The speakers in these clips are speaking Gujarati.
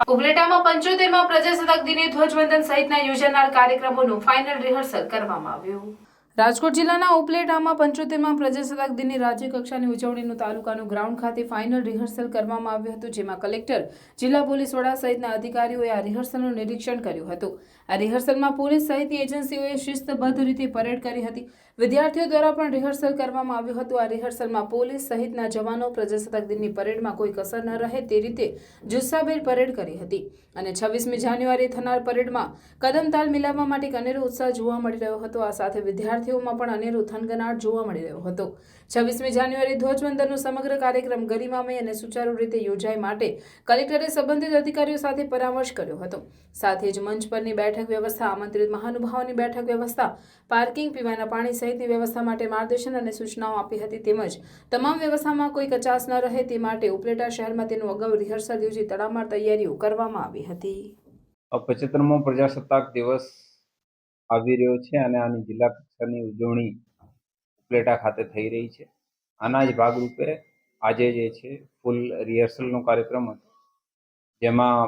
ઉપલેટામાં પંચોતેરમાં પ્રજાસત્તાક દિને ધ્વજવંદન સહિતના યોજાનાર કાર્યક્રમોનું ફાઇનલ રિહર્સલ કરવામાં આવ્યું. રાજકોટ જિલ્લાના ઉપલેટામાં પંચોતેરમાં પ્રજાસત્તાક દિનની રાજ્ય કક્ષાની ઉજવણીનું તાલુકાનું ગ્રાઉન્ડ ખાતે ફાઇનલ રિહર્સલ કરવામાં આવ્યું હતું, જેમાં કલેક્ટર, જિલ્લા પોલીસ વડા સહિતના અધિકારીઓએ આ રિહર્સલનું નિરીક્ષણ કર્યું હતું. આ રિહર્સલમાં પોલીસ સહિતની એજન્સીઓએ શિસ્તબદ્ધ રીતે પરેડ કરી હતી. વિદ્યાર્થીઓ દ્વારા પણ રિહર્સલ કરવામાં આવ્યું હતું. આ રિહર્સલમાં પોલીસ સહિતના જવાનો પ્રજાસત્તાક દિનની પરેડમાં કોઈ કસર ન રહે તે રીતે જુસ્સાભેર પરેડ કરી હતી. અને છવ્વીસમી જાન્યુઆરીએ થનાર પરેડમાં કદમતાલ મિલાવવા માટે કનેરો ઉત્સાહ જોવા મળી રહ્યો હતો. આ સાથે વિદ્યાર્થીઓમાં પણ અનેરો થનગનાટ જોવા મળી રહ્યો હતો. છવ્વીસમી જાન્યુઆરી ધ્વજવંદનનો સમગ્ર કાર્યક્રમ ગરિમામય અને સુચારુ રીતે યોજાય માટે કલેક્ટરે સંબંધિત અધિકારીઓ સાથે પરામર્શ કર્યો હતો. સાથે જ મંચ પરની બેઠક વ્યવસ્થા, આમંત્રિત મહાનુભાવોની બેઠક વ્યવસ્થા, પાર્કિંગ, પીવાના પાણી સહિતની વ્યવસ્થા માટે માર્ગદર્શન અને સૂચનાઓ આપી હતી તેમજ તમામ વ્યવસ્થામાં કોઈ કચાસ ન રહે તે માટે ઉપલેટા શહેરમાં તેનું અગાઉ રિહર્સલ યોજી તડામાર તૈયારીઓ કરવામાં આવી હતી. પચોતેરમો પ્રજાસત્તાક દિવસ આવી રહ્યો છે અને આની જિલ્લા કક્ષાની ઉજવણી ઉપલેટા ખાતે થઈ રહી છે. આના જ ભાગરૂપે આજે જે છે ફૂલ રિહર્સલનો કાર્યક્રમ હતો. જેમાં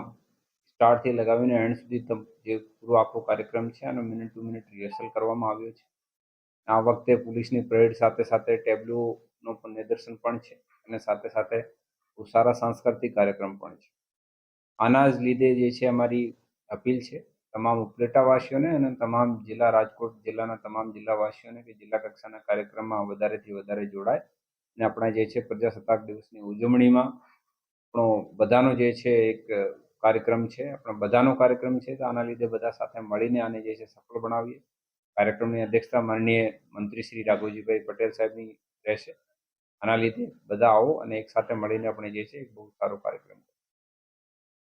સ્ટાર્ટથી લગાવીને એન્ડ સુધી જે પૂરો આખો કાર્યક્રમ છે આનો મિનિટ ટુ મિનિટ રિહર્સલ કરવામાં આવ્યો છે. આ વખતે પોલીસની પરેડ સાથે સાથે ટેબ્લોનો પણ નિદર્શન પણ છે અને સાથે સાથે સારા સાંસ્કૃતિક કાર્યક્રમ પણ છે. આના જ લીધે જે છે, અમારી અપીલ છે તમામ ઉપલેટાવાસીઓને અને તમામ જિલ્લા રાજકોટ જિલ્લાના તમામ જિલ્લાવાસીઓને કે જિલ્લા કક્ષાના કાર્યક્રમમાં વધારેથી વધારે જોડાય. અને આપણા જે છે પ્રજાસત્તાક દિવસની ઉજવણીમાં આપણો બધાનો જે છે એક કાર્યક્રમ છે, આપણો બધાનો કાર્યક્રમ છે, તો આના લીધે બધા સાથે મળીને આને જે છે સફળ બનાવીએ. કાર્યક્રમની અધ્યક્ષતા માનનીય મંત્રી શ્રી રાઘુજીભાઈ પટેલ સાહેબની રહેશે. આના લીધે બધા આવો અને એક સાથે મળીને આપણે જે છે એક બહુ સારો કાર્યક્રમ